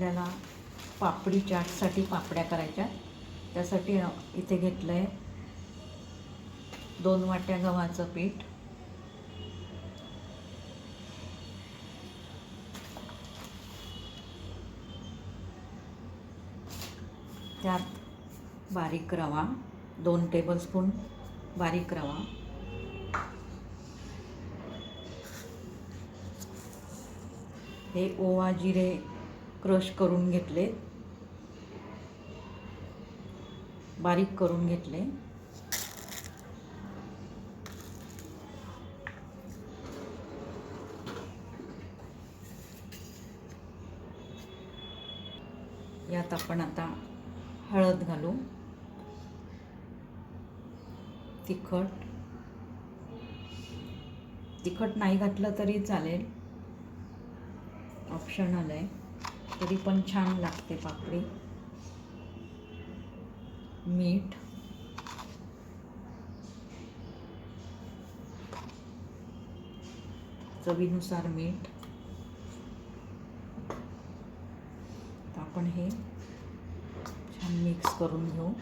आपल्याला पापडी चाटसाठी पापड्या करायच्या. त्यासाठी इथे घेतलं आहे दोन वाट्या गव्हाचं पीठ. त्यात बारीक रवा दोन टेबलस्पून बारीक रवा. हे ओवा जिरे क्रश करून घेतले. बारीक करून घेतले. यात आपण आता हळद घालू. तिखट. तिखट नाही घातलं तरी चालेल. ऑप्शनल आहे तरी पण छान लागते पापडी. मीठ. चवीनुसार मीठ. तर आपण हे छान मिक्स करून घेऊ.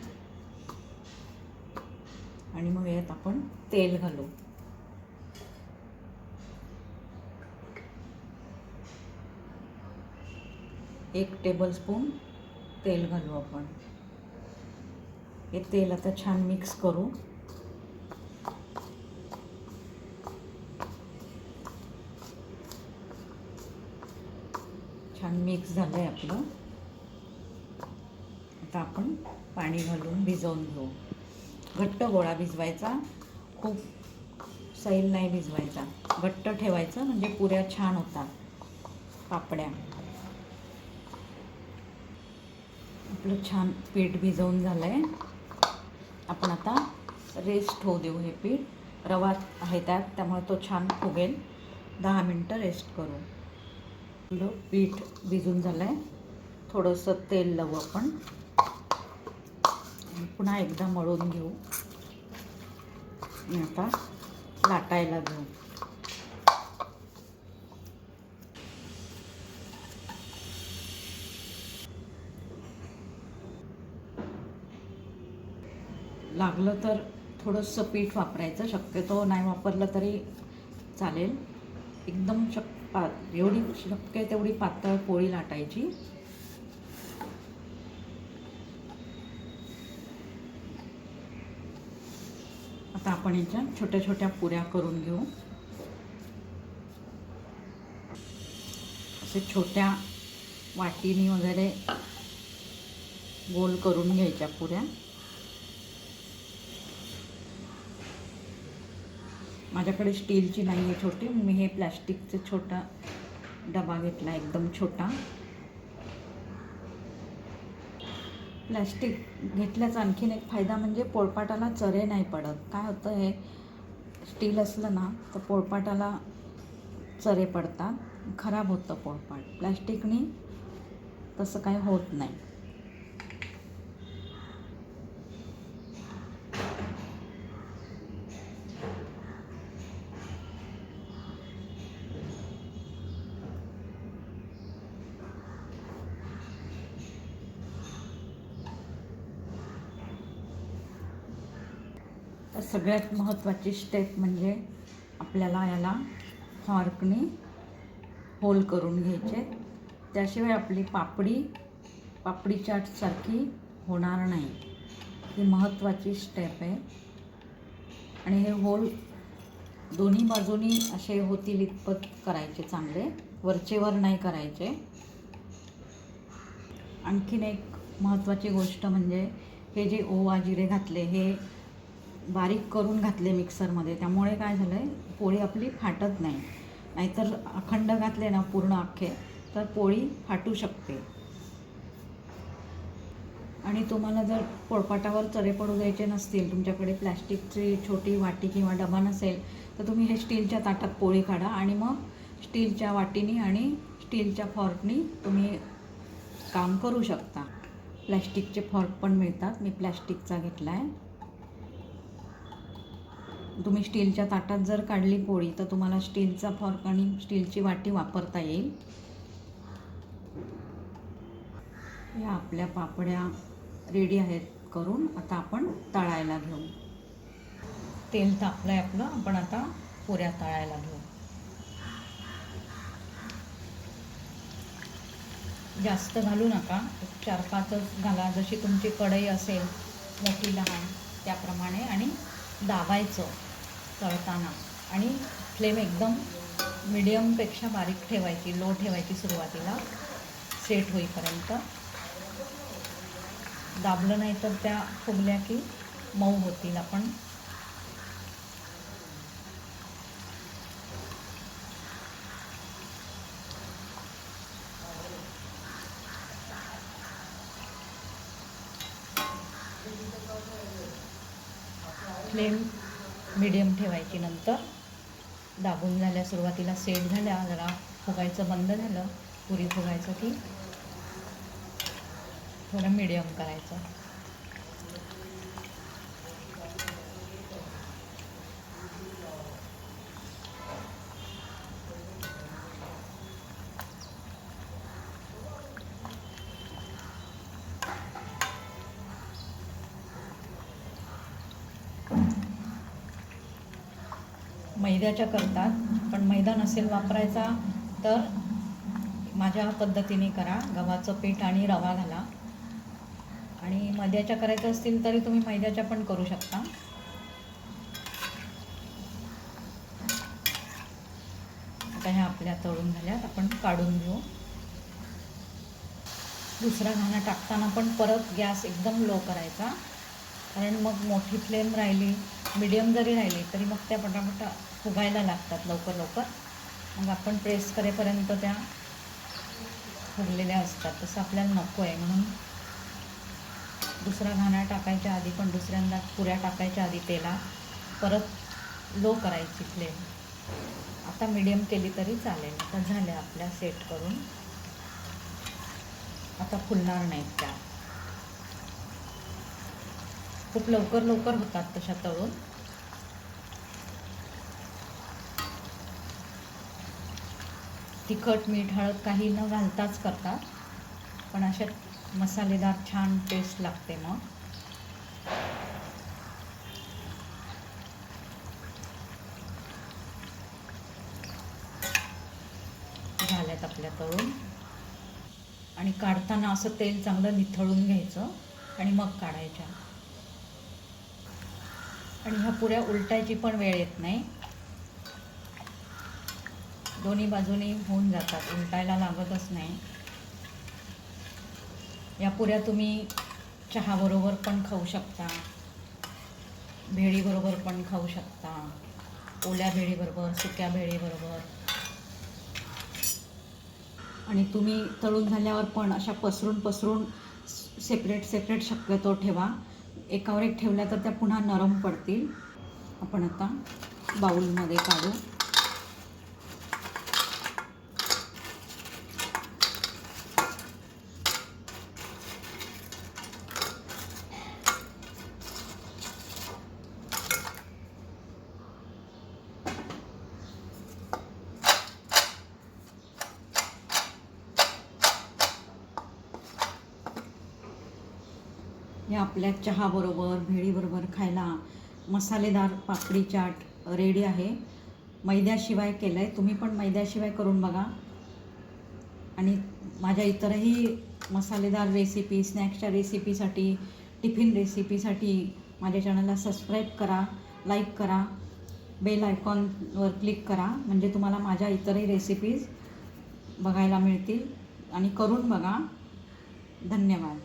आणि मग यात आपण तेल घालू. एक टेबलस्पून तेल घालू आपण. हे तेल आता छान मिक्स करू. छान मिक्स झालं आहे आपलं. आता आपण पाणी घालून भिजवून घेऊ. घट्ट गोळा भिजवायचा. खूप सैल नाही भिजवायचा. घट्ट ठेवायचं म्हणजे पुऱ्या छान होतात. पापड्या. आपलं छान पीठ भिजवून झालं आहे आपण आता रेस्ट होऊ देऊ हे पीठ. रवा आहे त्यात त्यामुळे तो छान फुगेल. दहा मिनटं रेस्ट करू. आपलं पीठ भिजून झालं आहे थोडंसं तेल लावू आपण. पुन्हा एकदा मळून घेऊ. आणि आता लाटायला घेऊ. लागलं तर थोडंसं पीठ वापरायचं. शक्यतो नाही वापरलं तरी चालेल. एकदम शक पा एवढी शक्य आहे तेवढी पातळ पोळी लाटायची. आता आपण याच्या छोट्या छोट्या पुऱ्या करून घेऊ. असे छोट्या वाटीनी वगैरे गोल करून घ्यायच्या पुऱ्या. माझ्याकडे स्टीलची नाही आहे छोटी. मी हे प्लॅस्टिकचं छोटा डबा घेतला एकदम छोटा. प्लॅस्टिक घेतल्याचा आणखीन एक फायदा म्हणजे पोळपाटाला चरे नाही पडत. काय होतं हे स्टील असलं ना तर पोळपाटाला चरे पडतात. खराब होतं पोळपाट. प्लॅस्टिकने तसं काही होत नाही. तर सगळ्यात महत्त्वाची स्टेप म्हणजे आपल्याला याला फॉर्कने होल करून घ्यायचे. त्याशिवाय आपली पापडी पापडी चाटसारखी होणार नाही. ही महत्त्वाची स्टेप आहे. आणि हे होल दोन्ही बाजूनी असे होतील इतपत करायचे चांगले. वरचेवर नाही करायचे. आणखीन एक महत्त्वाची गोष्ट म्हणजे हे जे ओवा जिरे घातले हे बारीक करून घातले मिक्सरमध्ये. त्यामुळे काय झालं आहे पोळी आपली फाटत नाही. नाहीतर अखंड घातले ना पूर्ण अख्खे तर पोळी फाटू शकते. आणि तुम्हाला जर पोळपाटावर चरे पडू द्यायचे नसतील तुमच्याकडे प्लॅस्टिकची छोटी वाटी किंवा डबा नसेल तर तुम्ही हे स्टीलच्या ताटात पोळी काढा आणि मग स्टीलच्या वाटीनी आणि स्टीलच्या फॉर्कनी तुम्ही काम करू शकता. प्लॅस्टिकचे फॉर्क पण मिळतात. मी प्लॅस्टिकचा घेतला आहे तुम्ही स्टीलच्या ताटात जर काढली पोळी तर तुम्हाला स्टीलचा फॉर्क आणि स्टीलची वाटी वापरता येईल. या आपल्या पापड्या रेडी आहेत करून आता आपण तळायला घेऊ. तेल तापलं आहे आपलं आपण आता पुऱ्या तळायला घेऊ. जास्त घालू नका चार पाचच घाला. जशी तुमची कढई असेल मोठी लहान त्याप्रमाणे आणि दाबायचं. तळताना. आणि फ्लेम एकदम मिडियमपेक्षा बारीक ठेवायची लो ठेवायची सुरुवातीला. सेट होईपर्यंत. दाबलं नाही तर त्या फुगल्या की मऊ होतील आपण. फ्लेम मिडियम ठेवायची नंतर दाबून झाल्या सुरुवातीला सेट झाल्या जरा फुगायचं बंद झालं पुरी फुगायचं की थोडं मिडियम करायचं. मैद्याच्या करतात पण मैदा नसेल वापरायचा तर माझ्या पद्धतीने करा. गव्हाचं पीठ आणि रवा घाला. आणि मैद्याच्या करायचं असतील तरी तुम्ही मैद्याच्या पण करू शकता. आता ह्या आपल्या तळून झाल्यात. आपण काढून घेऊ. दुसरा घाणा टाकताना पण परत गॅस एकदम लो करायचा. कारण मग मोठी फ्लेम राहिली मिडियम जरी राहिली तरी मग त्या पटापट फुगायला लागतात लवकर लवकर. मग आपण प्रेस करेपर्यंत त्या फुगलेल्या असतात. तसं आपल्याला नको आहे. म्हणून दुसरा घाणा टाकायच्या आधी पण दुसऱ्यांदा पुऱ्या टाकायच्या आधी तेला परत लो करायची फ्लेम आता मिडियम केली तरी चालेल. आता झाल्या आपल्या सेट करून. आता फुलणार नाहीत त्या. खूप लवकर लवकर होतात तशा तळून. तिखट मीठ हळद काही न घालताच करतात. पण अशा मसालेदार छान टेस्ट लागते मग. झाल्यात आपल्या तळून. आणि काढताना असं तेल चांगलं निथळून घ्यायचं आणि मग काढायच्या. आणि ह्या पुऱ्या उलटायची पण वेळ येत नाही. दोन्ही बाजूनी होऊन जातात उलटायला लागतच नाही. या पुऱ्या तुम्ही चहाबरोबर पण खाऊ शकता भेळीबरोबर पण खाऊ शकता ओल्या भेळीबरोबर सुक्या भेळीबरोबर. आणि तुम्ही तळून झाल्यावर पण अशा पसरून पसरून सेपरेट सेपरेट शक्यतो ठेवा. एकावर एक ठेवल्या तर त्या पुन्हा नरम पडतील. आपण आता बाऊलमध्ये काढू. या आपल्या चहाबरोबर भेळीबरोबर खायला मसालेदार पापडी चाट रेडी आहे. मैद्याशिवाय केलं आहे तुम्ही पण मैद्याशिवाय करून बघा. आणि माझ्या इतरही मसालेदार रेसिपी स्नॅक्सच्या रेसिपीसाठी टिफिन रेसिपीसाठी माझ्या चॅनलला सबस्क्राईब करा लाईक करा बेल आयकॉनवर क्लिक करा. म्हणजे तुम्हाला माझ्या इतरही रेसिपीज बघायला मिळतील. आणि करून बघा. धन्यवाद.